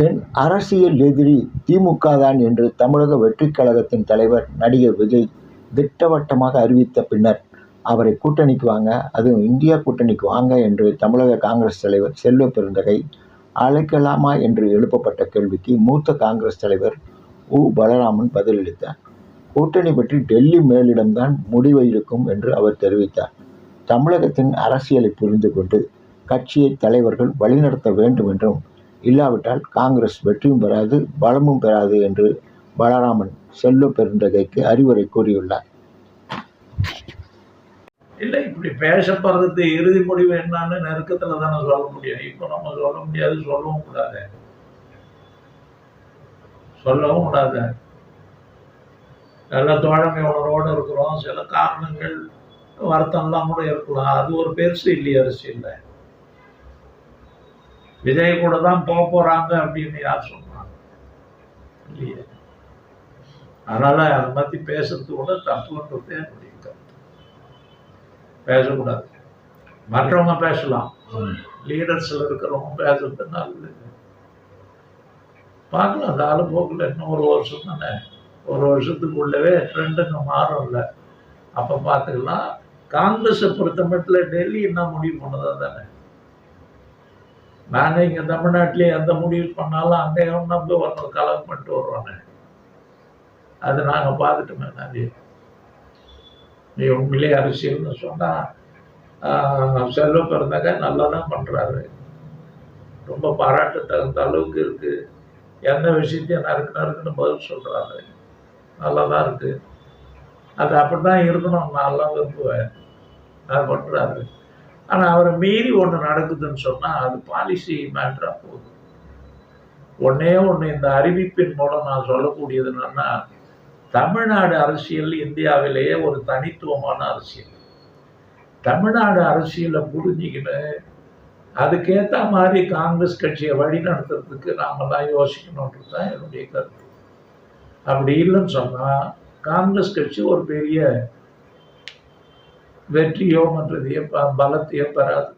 என் அரசியல் எதிரி திமுக தான் என்று தமிழக வெற்றிக் கழகத்தின் தலைவர் நடிகர் விஜய் திட்டவட்டமாக அறிவித்த பின்னர் அவரை கூட்டணிக்கு வாங்க அதுவும் இந்தியா கூட்டணிக்கு வாங்க என்று தமிழக காங்கிரஸ் தலைவர் செல்வ பெருந்தகை அழைக்கலாமா என்று எழுப்பப்பட்ட கேள்விக்கு மூத்த காங்கிரஸ் தலைவர் உ. பலராமன் பதிலளித்தார். கூட்டணி பற்றி டெல்லி மேலிடம்தான் முடிவு இருக்கும் என்று அவர் தெரிவித்தார். தமிழகத்தின் அரசியலை புரிந்து கொண்டு கட்சியை தலைவர்கள் வழிநடத்த வேண்டும் என்றும் இல்லாவிட்டால் காங்கிரஸ் வெற்றியும் பெறாது பலமும் பெறாது என்று பலராமன் செல்வ பெருந்தகைக்கு அறிவுரை கூறியுள்ளார். இல்லை இப்படி பேசப்படுறது இறுதி முடிவு என்னன்னு நெருக்கத்தில் தானே சொல்ல முடியும். இப்போ நம்ம சொல்ல முடியாது சொல்லவும் கூடாது. சொல்லவும் கூடாது. நல்ல தோழமை உணர்வோடு இருக்கிறோம். சில காரணங்கள் வருத்தம்லாம் கூட இருக்கலாம். அது ஒரு பெருசு இல்லையே இல்லை விஜய் கூட தான் போக போறாங்க அப்படின்னு யார் சொன்னாங்க இல்லையே. அதனால அதை பத்தி பேசுறது கூட தப்புன்றதே என்னுடைய கருத்து பேசக்கூடாது. மற்றவங்க பேசலாம். லீடர்ஸில் இருக்கிறவங்க பேசுறது நல்லது. பார்க்கலாம். அந்த ஆளு போக்கில் இன்னும் ஒரு வருஷம் தானே? ஒரு வருஷத்துக்குள்ளவே ட்ரெண்டுங்க மாறும்ல. அப்போ பார்த்துக்கலாம். காங்கிரஸை பொறுத்த மட்டும் டெல்லி என்ன முடிவு பண்ணதா தானே? நாங்கள் இங்கே தமிழ்நாட்டிலே எந்த முடிவு பண்ணாலும் அங்கேயும் நம்பி ஒருத்தர் கலவு பண்ணிட்டு வருவானே அது நாங்கள் பார்த்துட்டோமே நிறைய நீ உண்மையிலே அரசியல்னு சொன்னால் செல்வ பிறந்தாக்க நல்லா தான் பண்ணுறாரு ரொம்ப பாராட்டு தகுந்த அளவுக்கு இருக்குது எந்த விஷயத்தையும் நறுக்கு நறுக்குன்னு பதில் சொல்கிறாரு நல்லா தான் இருக்குது அது அப்படி தான் இருக்கணும் நல்லா விரும்புவேன். நான் பண்ணுறாரு ஆனால் அவரை மீறி ஒன்று நடக்குதுன்னு சொன்னால் அது பாலிசி மேட்ராக போகுது. ஒன்றே ஒன்று இந்த அறிவிப்பின் மூலம் நான் சொல்லக்கூடியது என்னன்னா தமிழ்நாடு அரசியல் இந்தியாவிலேயே ஒரு தனித்துவமான அரசியல். தமிழ்நாடு அரசியலை புரிஞ்சுக்கிட்டு அதுக்கேற்ற மாதிரி காங்கிரஸ் கட்சியை வழி நடத்துறதுக்கு நாமெல்லாம் யோசிக்கணுன்றது தான் என்னுடைய கருத்து. அப்படி இல்லைன்னு சொன்னால் காங்கிரஸ் கட்சி ஒரு பெரிய வெற்றியோ மற்றதையோ பலத்தையோ பெறாது.